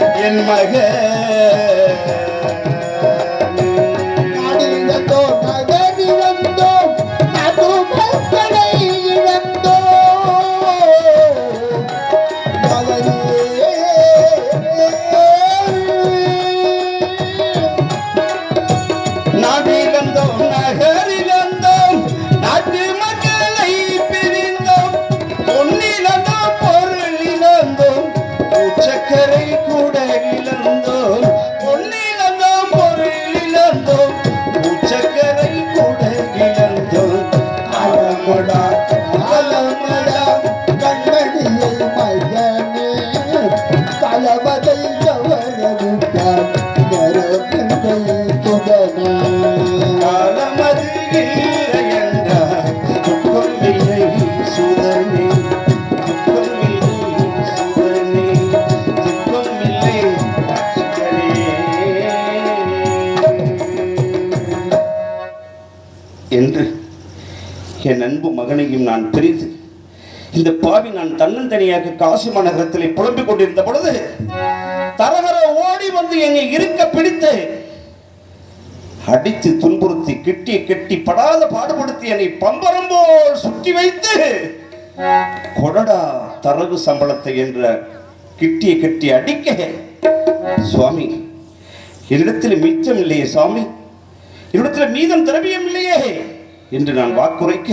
என் மகன். என்று என் அன்பு மகனையும் நான் பிரிந்து இந்த பாவி நான் தன்னந்தனியாக காசி மாநகரத்தில் புலம்பிக் கொண்டிருந்த பொழுது தரகர ஓடி வந்து என்னை இருக்க பிடித்து அடித்து துன்புறுத்தி கிட்டி கெட்டி படாத பாடுபடுத்தி என்னை பம்பரம் போல் சுற்றி வைத்து கொடடா தரகு சம்பளத்தை என்ற கிட்டிய கெட்டி அடிக்க சுவாமி என்னிடத்தில் மிச்சம் இல்லையே சுவாமி. என்னிடத்தில் மீதம் திரவியம் இல்லையே என்று நான் வாக்குரைக்க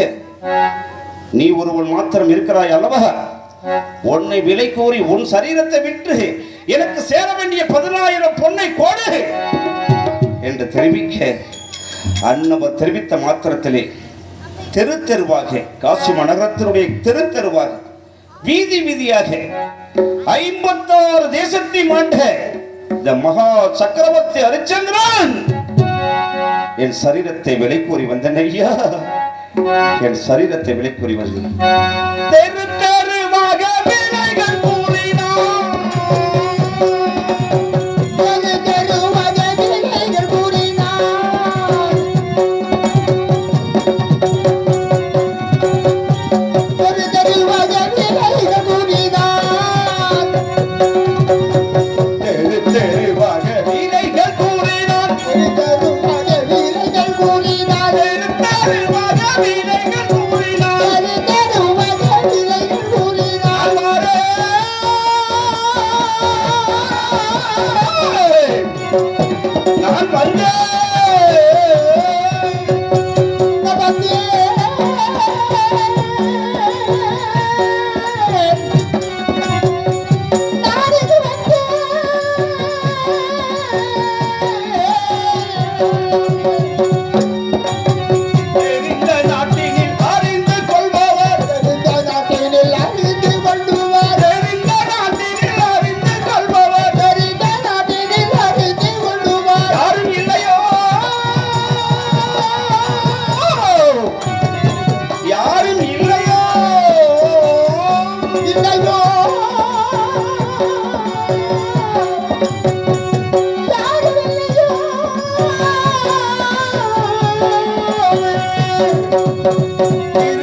நீ ஒருவன் மாத்திரம் இருக்கிறாய் அல்லவா? உன்னை விலை கோரி உன் சரீரத்தை விற்று எனக்கு சேர வேண்டிய பதினாயிரம் பொன்னை கோடு என்று தெரிவிக்க அன்னவர் தெரிவித்த மாத்திரத்திலே தெரு தெருவாக காசி மாநகரத்தினுடைய தெரு தெருவாக வீதி வீதியாக ஐம்பத்தாறு தேசத்தை மாண்ட இந்த மகா சக்கரவர்த்தி ஹரிச்சந்திரன் என் சரீரத்தை விலை கூறி வந்தேன் ஐயா. என் சரீரத்தை விலை கூறி வந்தேன் நான் வந்தேன் Thank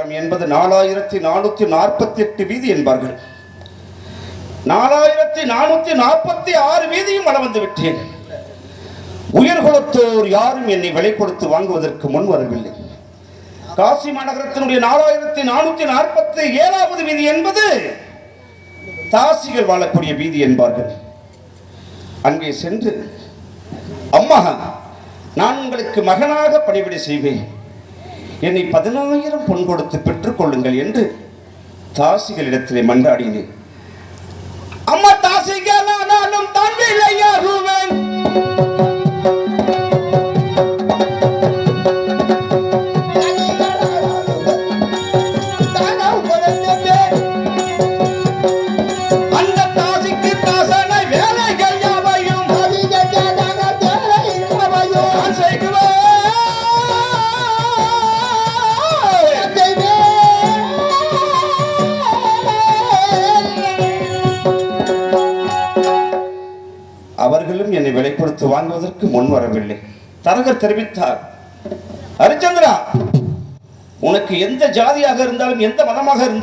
நகரம் என்பது நாலாயிரத்தி நானூத்தி நாற்பத்தி எட்டு வீதி என்பார்கள். நாலாயிரத்தி நானூத்தி நாற்பத்தி ஆறு வீதியும் வளர்ந்து விட்டேன். உயிர் கொடுத்தோர் யாரும் என்னை விலை கொடுத்து வாங்குவதற்கு முன் வரவில்லை. காசி மாநகரத்தினுடைய நாலாயிரத்தி நானூத்தி நாற்பத்தி ஏழாவது வீதி என்பது தாசிகள் வாழக்கூடிய வீதி என்பார்கள். அங்கே சென்று அம்மா நான் உங்களுக்கு மகனாக பணிவிடை செய்வேன். என்னை பதினாயிரம் பொன் கொடுத்து பெற்றுக்கொள்ளுங்கள் என்று தாசிகளிடத்திலே மன்றாடினேன். அம்மா தாசிகள் ஆனாலும் ஐயா விளையாடுவேன் அதை விலை கொடுத்து வாங்குவதற்கு முன் வரவில்லை. தரகர் தெரிவித்தார். ஹரிச்சந்திரா உனக்கு எந்த ஜாதியாக இருந்தாலும் எந்த மதமாக இருந்தாலும்